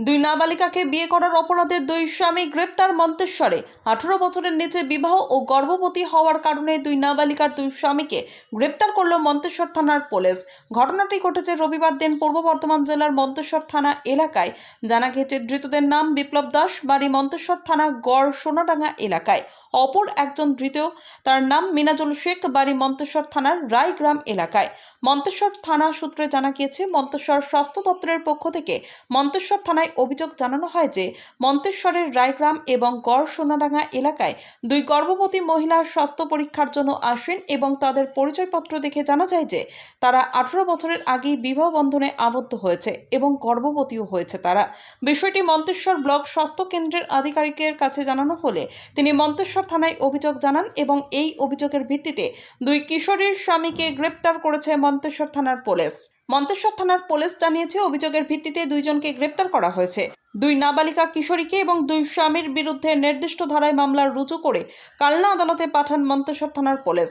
দুই নাবালিকাকে বিয়ে করার অপরাধে দুই স্বামী গ্রেপ্তার মন্তেশ্বরে। আঠারো বছরের নিচে বিবাহ ও গর্ভবতী হওয়ার কারণে দুই নাবালিকার দুই স্বামীকে গ্রেপ্তার করল মন্তেশ্বর থানার পুলিশ। ঘটনাটি ঘটেছে রবিবার দিন পূর্ব বর্ধমান জেলার মন্তেশ্বর থানা এলাকায়। জানা গেছে, ধৃতদের নাম বিপ্লব দাস, বাড়ি মন্তেশ্বর থানা, গড় সোনাডাঙ্গা এলাকায়। অপর একজন ধৃত, তার নাম মিনাজুল শেখ, বাড়ি মন্তেশ্বর থানার রায়গ্রাম এলাকায়। মন্তেশ্বর থানা সূত্রে জানা গিয়েছে, মন্তেশ্বর স্বাস্থ্য দপ্তরের পক্ষ থেকে মন্তেশ্বর থানায় অভিযোগ জানানো হয় যে মন্তেশ্বরের রায়গ্রাম এবং গড় সোনাডাঙ্গা এলাকায় দুই গর্ভবতী মহিলার স্বাস্থ্য পরীক্ষার জন্য আসেন এবং তাদের পরিচয়পত্র দেখে জানা যায় যে তারা আঠারো বছরের আগেই বিবাহ বন্ধনে আবদ্ধ হয়েছে এবং গর্ভবতীও হয়েছে তারা। বিষয়টি মন্তেশ্বর ব্লক স্বাস্থ্য কেন্দ্রের আধিকারিকের কাছে জানানো হলে তিনি মন্তেশ্বর থানায় অভিযোগ জানান এবং এই অভিযোগের ভিত্তিতে দুই কিশোরীর স্বামীকে গ্রেপ্তার করেছে মন্তেশ্বর থানার পুলিশ। মন্তেশ্বর থানার পুলিশ জানিয়েছে, অভিযোগের ভিত্তিতে দুইজনকে গ্রেপ্তার করা হয়েছে। দুই নাবালিকা কিশোরীকে এবং দুই স্বামীর বিরুদ্ধে নির্দিষ্ট ধারায় মামলা রুজু করে কালনা আদালতে পাঠান মন্তেশ্বর থানার পুলিশ।